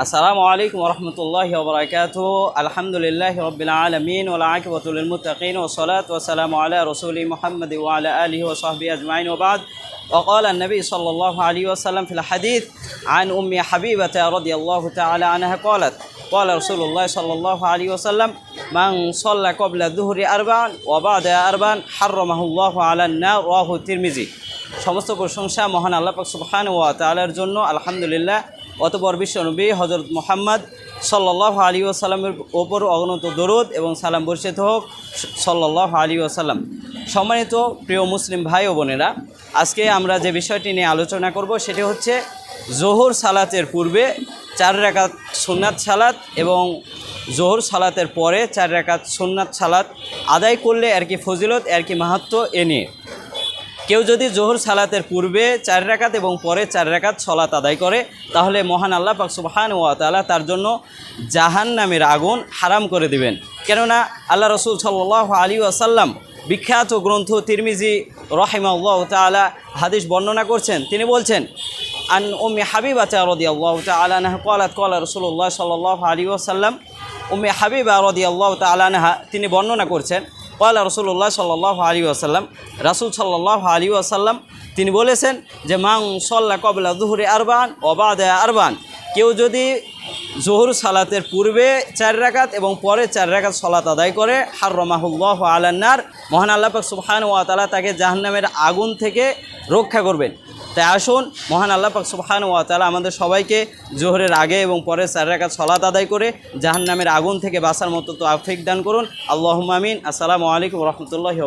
السلام عليكم ورحمة الله وبركاته الحمد لله رب العالمين والعاقبة للمتقين والصلاة والسلام على رسول محمد وعلى آله وصحبه أجمعين وبعد وقال النبي صلى الله عليه وسلم في الحديث عن أم حبيبة رضي الله تعالى عنها قالت قال رسول الله صلى الله عليه وسلم من صلى قبل الظهر أربعا وبعد أربعا حرمه الله على النار رواه الترمذي সমস্ত প্রশংসা মহান আল্লাহ পাক সুবহান ওয়া তাআলার জন্য আলহামদুলিল্লাহ অতপর বিশ্বনবী হজরত মোহাম্মদ সাল্লাহ আলী ওসাল্লামের ওপর অগণত দরুদ এবং সালাম বর্ষিত হোক সাল্লাহ আলী ওসাল্লাম সম্মানিত প্রিয় মুসলিম ভাই ও বোনেরা, আজকে আমরা যে বিষয়টি নিয়ে আলোচনা করব সেটি হচ্ছে জোহর সালাতের পূর্বে চার রাকাত সুন্নাত সালাত এবং জোহর সালাতের পরে চার রাকাত সুন্নাত সালাত আদায় করলে আর কি ফজিলত, আর কি মাহাত্ম এ নিয়ে। কেউ যদি জোহর সালাতের পূর্বে চার রাকাত এবং পরে চার রাকাত সলাত আদায় করে, তাহলে মহান আল্লাহ পাক সুবহান ওয়া তাআলা তার জন্য জাহান নামের আগুন হারাম করে দিবেন। কেননা আল্লাহ রসুল সাল্লাহ আলী আসাল্লাম বিখ্যাত গ্রন্থ তিরমিজি রহিমাল্লাহ তাআলা হাদিস বর্ণনা করছেন। তিনি বলছেন, আন উম্মি হাবিবাতা রাদিয়াল্লাহু তাআলা আনহা ক্বালাত, ক্বালা রাসূলুল্লাহ সাল্লাল্লাহু আলাইহি ওয়াসাল্লাম, উম্মে হাবিবা রাদিয়াল্লাহু তাআলা আনহা তিনি বর্ণনা করছেন ক্বালা রসুল্লাহ সাল্লাহ আলী আসাল্লাম রাসুল সাল্লাহ আলী আসাল্লাম তিনি বলেছেন যে মাং সল্লা কবলা দুহুরে আরবান অবাদে আরবান। কেউ যদি জোহর সালাতের পূর্বে চার রাকাত এবং পরে চার রাকাত সলাত আদায় করে হার রমাহুল্লাহ আলান্নার মহান আল্লাহ সুবহান ওয়া তালা তাকে জাহান্নামের আগুন থেকে রক্ষা করবেন। তাই আসুন। মহান আল্লাহ পাক সুবহান ওয়া তালা আমাদের সবাইকে জোহরের আগে এবং পরে চার রাকাত সলাত আদায় করে জাহান নামের আগুন থেকে বাসার মতো তো আফিক দান করুন। আল্লাহ আমিন। আসসালামু আলাইকুম রহমতুল্লাহ